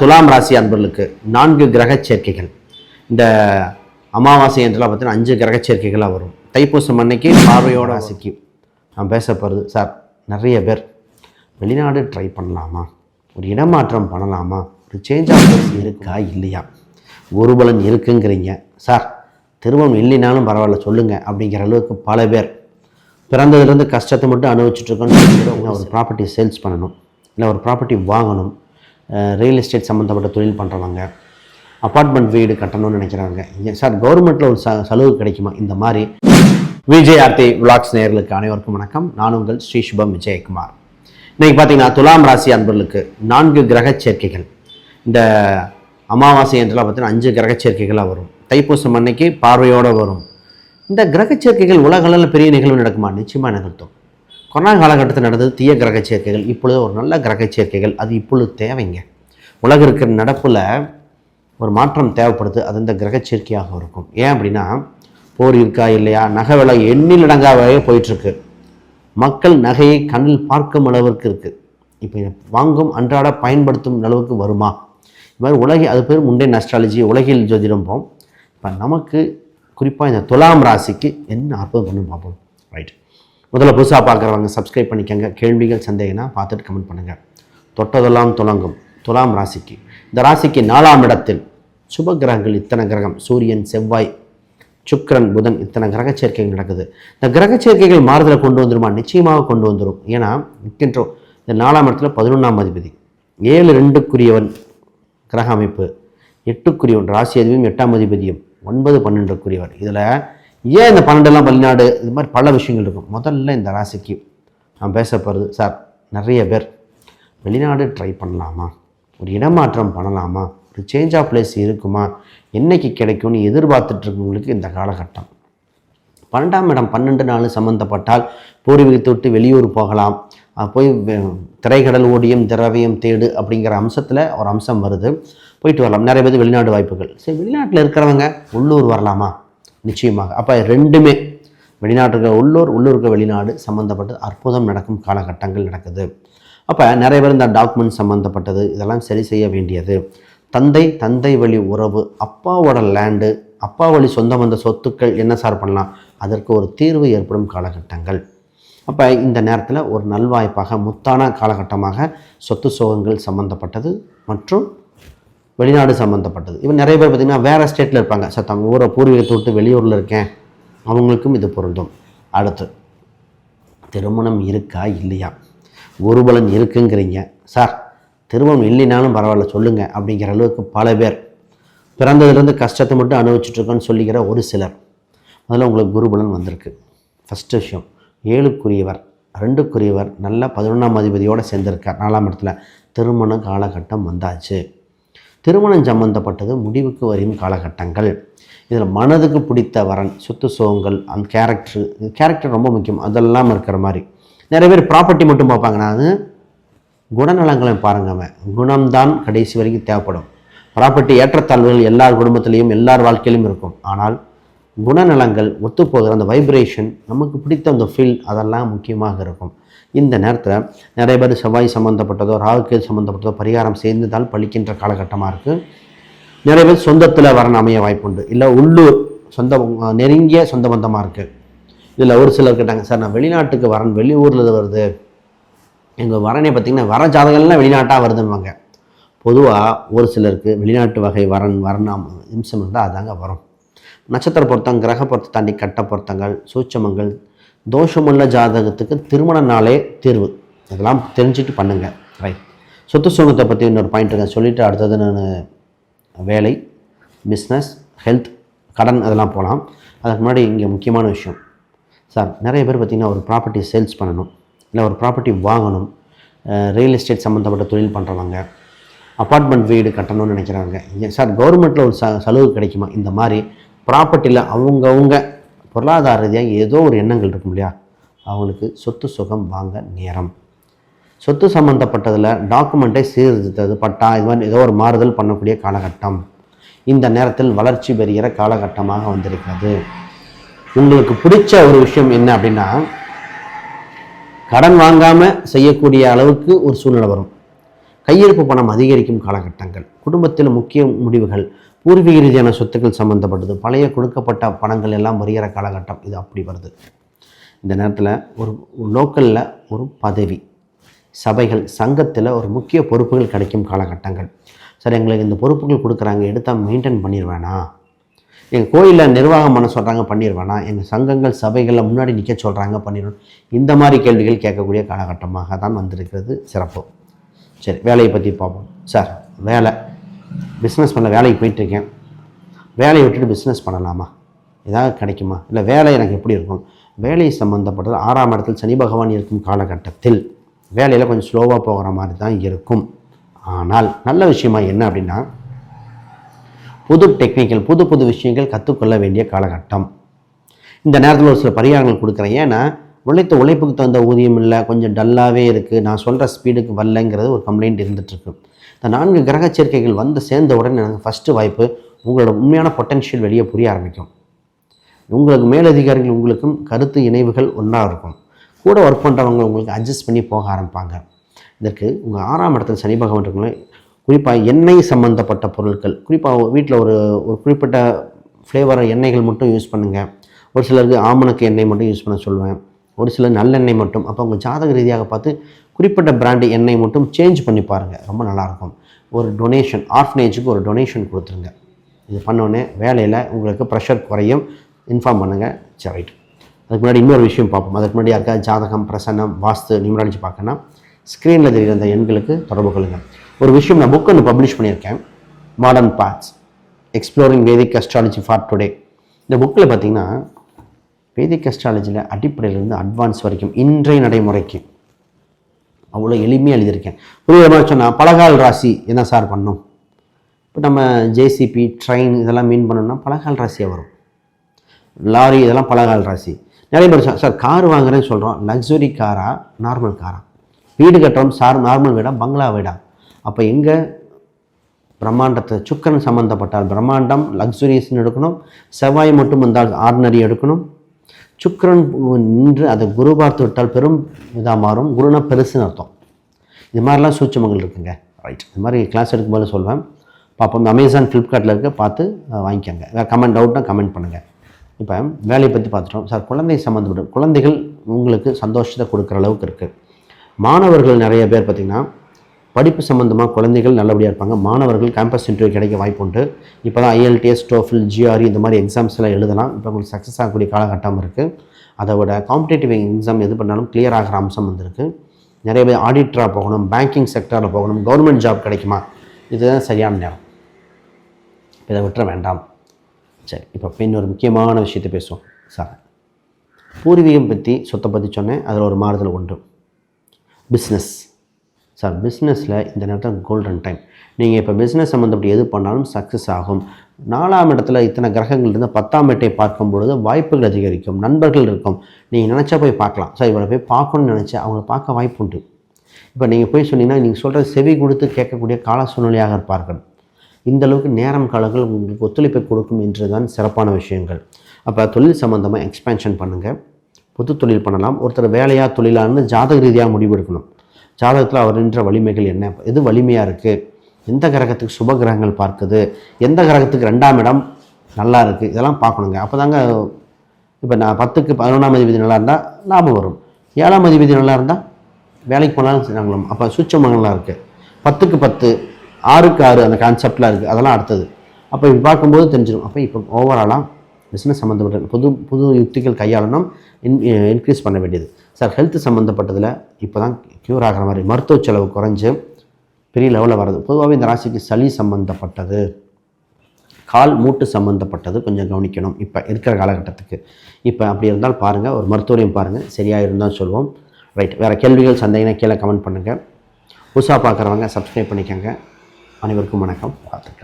துலாம் ராசி அன்பர்களுக்கு நான்கு கிரக சேர்க்கைகள். இந்த அமாவாசை என்றெல்லாம் பார்த்தீங்கன்னா அஞ்சு கிரக சேர்க்கைகளாக வரும். தைப்பூசம் அன்னைக்கு பார்வையோட ராசிக்கு நான் பேச போகிறது சார் நிறைய பேர் வெளிநாடு ட்ரை பண்ணலாமா? ஒரு இடமாற்றம் பண்ணலாமா? ஒரு சேஞ்ச் ஆஃப் பிளேஸ் இருக்கா இல்லையா? குருபலன் இருக்குங்கிறீங்க. சார் திருமணம் இல்லைனாலும் பரவாயில்ல சொல்லுங்கள் அப்படிங்கிற அளவுக்கு பல பேர். பிறந்ததுலேருந்து கஷ்டத்தை மட்டும் அனுபவிச்சுட்டு இருக்கோம்னு ஒரு ப்ராப்பர்ட்டி சேல்ஸ் பண்ணணும். இல்லை ஒரு ப்ராப்பர்ட்டி வாங்கணும். ரியல் எஸ்டேட் சம்மந்தப்பட்ட தொழில் பண்ணுறவங்க அப்பார்ட்மெண்ட் வீடு கட்டணும்னு நினைக்கிறவங்க சார் கவர்மெண்ட்டில் ஒரு ச சலுகை கிடைக்குமா? இந்த மாதிரி. விஜய் ஆர்த்தி விளாக்ஸ் நேர்களுக்கு அனைவருக்கும் வணக்கம். நான் உங்கள் ஸ்ரீ சுபம் விஜயகுமார். இன்றைக்கி பார்த்தீங்கன்னா துலாம் ராசி அன்பர்களுக்கு நான்கு கிரக சேர்க்கைகள். இந்த அமாவாசை என்றெல்லாம் பார்த்தீங்கன்னா அஞ்சு கிரக சேர்க்கைகளாக வரும். தைப்பூசம் அன்னைக்கு பார்வையோடு வரும். இந்த கிரக சேர்க்கைகள் உலகளவில் பெரிய நிகழ்வு நடக்குமா? நிச்சயமாக நிகழ்த்தும். கொரோனா காலகட்டத்தில் நடந்தது தீய கிரக சேர்க்கைகள். இப்பொழுது ஒரு நல்ல கிரக சேர்க்கைகள். அது இப்பொழுது தேவைங்க. உலக இருக்கிற நடப்பில் ஒரு மாற்றம் தேவைப்படுது. அது இந்த கிரக சேர்க்கையாக இருக்கும். ஏன் அப்படின்னா போர் இருக்கா இல்லையா? நகை விலை எண்ணிலடங்காவே போயிட்டுருக்கு. மக்கள் நகையை கண்ணில் பார்க்கும் அளவிற்கு இருக்குது இப்போ வாங்கும் அன்றாட பயன்படுத்தும் அளவுக்கு வருமா? இது மாதிரி உலகில் அது பேர் முண்டே நஸ்ட்ராலஜி உலகில் ஜோதிடம் போம் இப்போ நமக்கு குறிப்பாக இந்த துலாம் ராசிக்கு என்ன அற்புதம் பண்ணு பார்ப்போம். ரைட் முதல்ல புதுசாக பார்க்குறவங்க சப்ஸ்கிரைப் பண்ணிக்கோங்க. கேள்விகள் சந்தேகம்னா பார்த்துட்டு கமெண்ட் பண்ணுங்கள் தொட்டதெல்லாம் துலங்கும். துலாம் ராசிக்கு. இந்த ராசிக்கு நாலாம் இடத்தில் சுப கிரகங்கள் இத்தனை கிரகம். சூரியன் செவ்வாய் சுக்கிரன் புதன் இத்தனை கிரக சேர்க்கைகள் நடக்குது. இந்த கிரக சேர்க்கைகள் மாறுதலை கொண்டு வந்துருமா? நிச்சயமாக கொண்டு வந்துடும் ஏன்னா நிற்கின்ற இந்த நாலாம் இடத்துல பதினொன்றாம் அதிபதி. ஏழு ரெண்டுக்குரியவன் கிரக அமைப்பு. எட்டுக்குரியவன் ராசி அதிபதியும் எட்டாம் அதிபதியும் ஒன்பது பன்னெண்டுக்குரியவர் இதில் ஏன் இந்த பன்னெண்டெல்லாம் வெளிநாடு? இது மாதிரி பல விஷயங்கள் இருக்கும். முதல்ல இந்த ராசிக்கு நான் பேச போகிறது சார் நிறைய பேர் வெளிநாடு ட்ரை பண்ணலாமா? ஒரு இடமாற்றம் பண்ணலாமா? ஒரு சேஞ்ச் ஆஃப் பிளேஸ் இருக்குமா? என்னைக்கு கிடைக்கும்னு எதிர்பார்த்துட்ருக்கவங்களுக்கு இந்த காலகட்டம். பன்னெண்டாம் இடம் பன்னெண்டு நாள் சம்மந்தப்பட்டால் பூர்வீகத்தை விட்டு வெளியூர் போகலாம். போய் திரைக்கடல் ஓடியம் திரவியம் தேடு அப்படிங்கிற அம்சத்தில் ஒரு அம்சம் வருது. போயிட்டு வரலாம். நிறைய பேர் வெளிநாடு வாய்ப்புகள். சரி வெளிநாட்டில் இருக்கிறவங்க உள்ளூர் வரலாமா? நிச்சயமாக. அப்போ ரெண்டுமே வெளிநாட்டுக்கு உள்ளூர் உள்ளூருக்கு வெளிநாடு சம்மந்தப்பட்டு அற்புதம் நடக்கும் காலகட்டங்கள் நடக்குது. அப்போ நிறைய பேர் இந்த டாக்குமெண்ட் சம்மந்தப்பட்டது இதெல்லாம் சரி செய்ய வேண்டியது. தந்தை தந்தை வழி உறவு அப்பாவோட லேண்டு அப்பா வழி சொந்த வந்த சொத்துக்கள் என்ன சார் பண்ணலாம்? அதற்கு ஒரு தீர்வு ஏற்படும் காலகட்டங்கள். அப்போ இந்த நேரத்தில் ஒரு நல்வாய்ப்பாக முத்தான காலகட்டமாக சொத்து சோகங்கள் சம்மந்தப்பட்டது மற்றும் வெளிநாடு சம்மந்தப்பட்டது இப்போ நிறைய பேர் பார்த்திங்கன்னா வேறு ஸ்டேட்டில் இருப்பாங்க. சார் தங்க ஊரை பூர்வீகத்தை விட்டு வெளியூரில் இருக்கேன். அவங்களுக்கும் இது பொருந்தும். அடுத்து திருமணம் இருக்கா இல்லையா? குருபலன் இருக்குங்கிறீங்க. சார் திருமணம் இல்லைனாலும் பரவாயில்ல சொல்லுங்கள் அப்படிங்கிற அளவுக்கு பல பேர். பிறந்ததுலேருந்து கஷ்டத்தை மட்டும் அனுபவிச்சுட்ருக்கோன்னு சொல்லிக்கிற ஒரு சிலர். முதல்ல உங்களுக்கு குருபலன் வந்திருக்கு. ஃபஸ்ட் விஷயம் ஏழுக்குரியவர் ரெண்டுக்குரியவர் நல்ல பதினொன்றாம் அதிபதியோடு சேர்ந்திருக்கார். நாலாம் இடத்துல திருமண காலகட்டம் வந்தாச்சு. திருமணம் சம்பந்தப்பட்டது முடிவுக்கு வரும் காலகட்டங்கள். இதில் மனதுக்கு பிடித்த வரன் சொத்து சோகங்கள் அந்த கேரக்டர் கேரக்டர் ரொம்ப முக்கியம். அதெல்லாம் இருக்கிற மாதிரி. நிறைய பேர் ப்ராப்பர்ட்டி மட்டும் பார்ப்பாங்க. நான் குணநலங்களை பாருங்க அவன். குணம்தான் கடைசி வரைக்கும் தேவைப்படும். ப்ராப்பர்ட்டி ஏற்றத்தாழ்வுகள் எல்லார் குடும்பத்திலையும் எல்லார் வாழ்க்கையிலும் இருக்கும். ஆனால் குணநலங்கள் ஒத்துப்போகிற அந்த வைப்ரேஷன் நமக்கு பிடித்த அந்த ஃபீல் அதெல்லாம் முக்கியமாக இருக்கும். இந்த நேரத்தில் நிறைய பேர் செவ்வாய் சம்மந்தப்பட்டதோ ராகுக்கேது சம்மந்தப்பட்டதோ பரிகாரம் சேர்ந்ததால் பழிக்கின்ற காலகட்டமாக இருக்குது நிறைய பேர் சொந்தத்தில் வரன் அமைய வாய்ப்புண்டு. இல்லை உள்ளூர் சொந்த நெருங்கிய சொந்த பந்தமாக இருக்குது இதில் ஒரு சிலர் கேட்டாங்க சார் நான் வெளிநாட்டுக்கு வரன் வெளியூரில் வருது. எங்கள் வரனே பார்த்திங்கன்னா வர ஜாதகங்கள்லாம் வெளிநாட்டாக வருதுவாங்க பொதுவாக ஒரு சிலருக்கு வெளிநாட்டு வகை வரன் வரணாம் இம்சம் இருந்தால் அதாங்க வரும். நட்சத்திர பொருத்தம் கிரக பொருத்தம் தாண்டி கட்ட பொருத்தங்கள் சூட்சமங்கள் தோஷமுள்ள ஜாதகத்துக்கு திருமண நாளே தேர்வு. இதெல்லாம் தெரிஞ்சுட்டு பண்ணுங்கள் ரைட் சொத்து சுகத்தை பற்றி இன்னொரு பாயிண்ட் இருக்கேன் சொல்லிவிட்டு அடுத்தது நான் வேலை பிஸ்னஸ் ஹெல்த் கடன் அதெல்லாம் போகலாம் அதுக்கு முன்னாடி இங்கே முக்கியமான விஷயம். சார் நிறைய பேர் பார்த்திங்கன்னா ஒரு ப்ராப்பர்ட்டி சேல்ஸ் பண்ணணும். இல்லை ஒரு ப்ராப்பர்ட்டி வாங்கணும். ரியல் எஸ்டேட் சம்மந்தப்பட்ட தொழில் பண்ணுறவங்க அப்பார்ட்மெண்ட் வீடு கட்டணும்னு நினைக்கிறாங்க சார் கவர்மெண்ட்டில் ஒரு ச சலுகை கிடைக்குமா? இந்த மாதிரி ப்ராப்பர்ட்டியில் அவங்கவுங்க பொருளாதார ரீதியாக ஏதோ ஒரு எண்ணங்கள் இருக்கும் இல்லையா? அவங்களுக்கு சொத்து சுகம் வாங்க நேரம். சொத்து சம்மந்தப்பட்டதில் டாக்குமெண்ட்டை சீர்திருத்தது பட்டா இது மாதிரி ஏதோ ஒரு மாறுதல் பண்ணக்கூடிய காலகட்டம். இந்த நேரத்தில் வளர்ச்சி பெறுகிற காலகட்டமாக வந்திருக்கிறது. உங்களுக்கு பிடிச்ச ஒரு விஷயம் என்ன அப்படின்னா கடன் வாங்காமல் செய்யக்கூடிய அளவுக்கு ஒரு சூழ்நிலை வரும். கையிருப்பு பணம் அதிகரிக்கும் காலகட்டங்கள் குடும்பத்தில் முக்கிய முடிவுகள் பூர்வீக ரீதியான சொத்துக்கள் சம்மந்தப்பட்டது பழைய கொடுக்கப்பட்ட பணங்கள் எல்லாம் வருகிற காலகட்டம். இது அப்படி வருது. இந்த நேரத்தில் ஒரு லோக்கலில் ஒரு பதவி சபைகள் சங்கத்தில் ஒரு முக்கிய பொறுப்புகள் கிடைக்கும் காலகட்டங்கள். சார் எங்களுக்கு இந்த பொறுப்புகள் கொடுக்குறாங்க எடுத்தால் மெயின்டைன் பண்ணிடுவேனா எங்கள் கோயிலில் நிர்வாகம் பண்ண சொல்கிறாங்க பண்ணிடுவேனா எங்கள் சங்கங்கள் சபைகளில் முன்னாடி நிற்க சொல்கிறாங்க பண்ணிடுவேன் இந்த மாதிரி கேள்விகள் கேட்கக்கூடிய காலகட்டமாக தான் வந்திருக்கிறது சிறப்பு. சரி வேலையை பற்றி பார்ப்போம். சார் வேலை. பிஸ்னஸ் பண்ண வேலைக்கு போயிட்டுருக்கேன். வேலையை விட்டுட்டு பிஸ்னஸ் பண்ணலாமா? ஏதாவது கிடைக்குமா? இல்லை வேலை எனக்கு எப்படி இருக்கும்? வேலை சம்மந்தப்பட்டது ஆறாம் இடத்தில் சனி பகவான் இருக்கும் காலகட்டத்தில் வேலையில் கொஞ்சம் ஸ்லோவாக போகிற மாதிரி தான் இருக்கும். ஆனால் நல்ல விஷயமா என்ன அப்படின்னா புது டெக்னிக்கல் புது புது விஷயங்கள் கற்றுக்கொள்ள வேண்டிய காலகட்டம். இந்த நேரத்தில் ஒரு சில பரிகாரங்கள் கொடுக்குறேன். ஏன்னா உழைத்த உழைப்புக்கு தகுந்த ஊதியம் இல்லை கொஞ்சம் டல்லாகவே இருக்குது நான் சொல்கிற ஸ்பீடுக்கு வரலைங்கிறது ஒரு கம்ப்ளைண்ட் இருந்துகிட்ருக்கு இந்த நான்கு கிரக சேர்க்கைகள் வந்து சேர்ந்த உடனே எனக்கு ஃபஸ்ட்டு வாய்ப்பு உங்களோட உண்மையான பொட்டென்ஷியல் வெளியே புரிய ஆரம்பிக்கும். உங்களுக்கு மேலதிகாரிகள் உங்களுக்கும் கருத்து இணைவுகள் ஒன்றாக இருக்கும். கூட ஒர்க் பண்ணுறவங்க உங்களுக்கு அட்ஜஸ்ட் பண்ணி போக ஆரம்பிப்பாங்க. இதற்கு உங்கள் ஆறாம் இடத்துல சனி பகவான் இருக்கவங்க குறிப்பாக எண்ணெய் சம்மந்தப்பட்ட பொருட்கள் குறிப்பாக வீட்டில் ஒரு ஒரு குறிப்பிட்ட ஃப்ளேவர் எண்ணெய்கள் மட்டும் யூஸ் பண்ணுங்கள் ஒரு சிலருக்கு ஆமணக்கு எண்ணெய் மட்டும் யூஸ் பண்ண சொல்லுவேன். ஒரு சில நல்லெண்ணெய் மட்டும். அப்போ உங்கள் ஜாதக ரீதியாக பார்த்து குறிப்பிட்ட பிராண்டு எண்ணெய் மட்டும் சேஞ்ச் பண்ணி பாருங்கள் ரொம்ப நல்லாயிருக்கும். ஒரு டொனேஷன் ஆர்ஃபனேஜுக்கு ஒரு டொனேஷன் கொடுத்துருங்க. இது பண்ணோடனே வேலையில் உங்களுக்கு ப்ரெஷர் குறையும். இன்ஃபார்ம் பண்ணுங்கள் சரி ரைட் அதுக்கு முன்னாடி இன்னொரு விஷயம் பார்ப்போம். அதுக்கு முன்னாடி யாருக்கா ஜாதகம் பிரசன்னம் வாஸ்து நிமிராணிச்சு பார்க்கணும் ஸ்க்ரீனில் தெரிகிற அந்த எண்களுக்கு தொடர்பு கொள்ளுங்கள் ஒரு விஷயம் நான் புக் ஒன்று பப்ளிஷ் பண்ணியிருக்கேன். Modern paths exploring Vedic astrology for today இந்த புக்கில் பார்த்தீங்கன்னா வேதிக் அஸ்ட்ராலஜியில் அடிப்படையிலிருந்து அட்வான்ஸ் வரைக்கும் இன்றைய நடைமுறைக்கு அவ்வளோ எளிமையாக எழுதியிருக்கேன். புரியுற மாதிரி சொன்னால் பலகால் ராசி என்ன சார் பண்ணும்? இப்போ நம்ம ஜேசிபி ட்ரெயின் இதெல்லாம் மீன் பண்ணோம்னா பலகால் ராசியாக வரும். லாரி இதெல்லாம் பலகால் ராசி. நிறைய பேர் சார் கார் வாங்குறேன்னு சொல்கிறோம் லக்ஸுரி காரா நார்மல் காரா வீடு கட்டுறோம் சார் நார்மல் வீடா? பங்களா வீடா? அப்போ எங்கே பிரம்மாண்டத்தை சுக்கரன் சம்மந்தப்பட்டால் பிரம்மாண்டம் லக்ஸுரியஸ்ன்னு எடுக்கணும். செவ்வாய் மட்டும் வந்தால் ஆர்டினரி எடுக்கணும். சுக்கரன் நின்று அதை குரு பார்த்து விட்டால் பெரும் இதாக மாறும். குருனா பெருசுன்னு அர்த்தம். இது மாதிரிலாம் சூட்சமங்கள் இருக்குங்க. ரைட் இது மாதிரி கிளாஸ் எடுக்கும்போது சொல்வேன். பார்ப்போம். அமேசான் ஃப்ளிப்கார்ட்டில் இருக்க பார்த்து வாங்கிக்கோங்க. வேறு கமெண்ட் டவுட்னா கமெண்ட் பண்ணுங்கள் இப்போ வேலையை பற்றி பார்த்துட்டோம். சார் குழந்தை சம்மந்தப்பட்ட குழந்தைகள் உங்களுக்கு சந்தோஷத்தை கொடுக்குற அளவுக்கு இருக்குது மாணவர்கள் நிறைய பேர் பார்த்திங்கன்னா படிப்பு சம்மந்தமாக குழந்தைகள் நல்லபடியாக இருப்பாங்க. மாணவர்கள் கேம்பஸ் இன்டர்வியூ கிடைக்க வாய்ப்பு உண்டு. இப்போ தான் ஐஎல்டிஎஸ் டோஃபில் ஜிஆர்இ இந்த மாதிரி எக்ஸாம்ஸ் எல்லாம் எழுதலாம். இப்போ உங்களுக்கு சக்ஸஸ் ஆகக்கூடிய காலகட்டம் இருக்குது அதை விட காம்படேட்டிவ் எக்ஸாம் எது பண்ணாலும் கிளியர் ஆகிற அம்சம் வந்திருக்கு. நிறைய பேர் ஆடிட்டராக போகணும் பேங்கிங் செக்டரில் போகணும் கவர்மெண்ட் ஜாப் கிடைக்குமா? இதுதான் சரியான நேரம். இதை விட்டுற வேண்டாம். சரி இப்போ இன்னொரு முக்கியமான விஷயத்தை பேசுவோம். சார் பூர்வீகம் பற்றி சொத்தை பற்றி சொன்னேன். அதில் ஒரு மாறுதல் உண்டு. பிஸ்னஸ் சார் பிஸ்னஸில் இந்த நேரத்தில் கோல்டன் டைம் நீங்கள் இப்போ பிஸ்னஸ் சம்மந்தப்பட்டு எது பண்ணாலும் சக்ஸஸ் ஆகும். நாலாம் இடத்துல இத்தனை கிரகங்கள் இருந்து பத்தாம் இடத்தை பார்க்கும் பொழுது வாய்ப்புகள் அதிகரிக்கும் நண்பர்கள் இருக்கும். நீங்கள் நினச்சா போய் பார்க்கலாம். சார் இவரை போய் பார்க்கணும்னு நினச்சா அவங்கள பார்க்க வாய்ப்பு உண்டு. இப்போ நீங்கள் போய் சொன்னீங்கன்னா நீங்கள் சொல்கிற செவி கொடுத்து கேட்கக்கூடிய கால சூழ்நிலையாக இருப்பார்கள். இந்த அளவுக்கு நேரம் காலங்கள் உங்களுக்கு ஒத்துழைப்பை கொடுக்கும் என்று தான் சிறப்பான விஷயங்கள். அப்போ தொழில் சம்மந்தமாக எக்ஸ்பேன்ஷன் பண்ணுங்கள் புது தொழில் பண்ணலாம். ஒருத்தர் வேலையாக தொழிலான்னு ஜாதக ரீதியாக முடிவெடுக்கணும். ஜாதகத்தில் அவர் நின்ற வலிமைகள் என்ன? எது வலிமையாக இருக்குது எந்த கிரகத்துக்கு சுப கிரகங்கள் பார்க்குது? எந்த கிரகத்துக்கு ரெண்டாம் இடம் நல்லா இருக்குது இதெல்லாம் பார்க்கணுங்க. அப்போ தாங்க இப்போ நான் பத்துக்கு பதினொன்றாம் அதிபதி நல்லா இருந்தால் லாபம் வரும். ஏழாம் அதிபதி நல்லா இருந்தால் வேலைக்கு போனாலும் நாங்களும் அப்போ சுச்சமங்கலாம் இருக்குது பத்துக்கு பத்து ஆறுக்கு ஆறு அந்த கான்செப்ட்லாம் இருக்குது அதெல்லாம் அடுத்தது. அப்போ இப்படி பார்க்கும்போது தெரிஞ்சிடும் அப்போ இப்போ ஓவராலாக பிஸ்னஸ் சம்மந்தப்பட்ட புது புது யுக்திகள் கையாளணும் இன் இன்க்ரீஸ் eh, பண்ண வேண்டியது. சார் ஹெல்த் சம்மந்தப்பட்டதில் இப்போ தான் க்யூர் ஆகிற மாதிரி மருத்துவ செலவு குறைஞ்சு பெரிய லெவலில் வர்றது. பொதுவாகவே இந்த ராசிக்கு சளி சம்மந்தப்பட்டது கால் மூட்டு சம்மந்தப்பட்டது கொஞ்சம் கவனிக்கணும். இப்போ இருக்கிற காலகட்டத்துக்கு. இப்போ அப்படி இருந்தால் பாருங்கள் ஒரு மருத்துவரையும் பாருங்கள் சரியாக இருந்தால் சொல்லுவோம் ரைட் வேறு கேள்விகள் சந்தேகம்னா கீழே கமெண்ட் பண்ணுங்கள் புதுசாக பார்க்குறவங்க சப்ஸ்கிரைப் பண்ணிக்கோங்க. அனைவருக்கும் வணக்கம். பார்த்துக்கலாம்.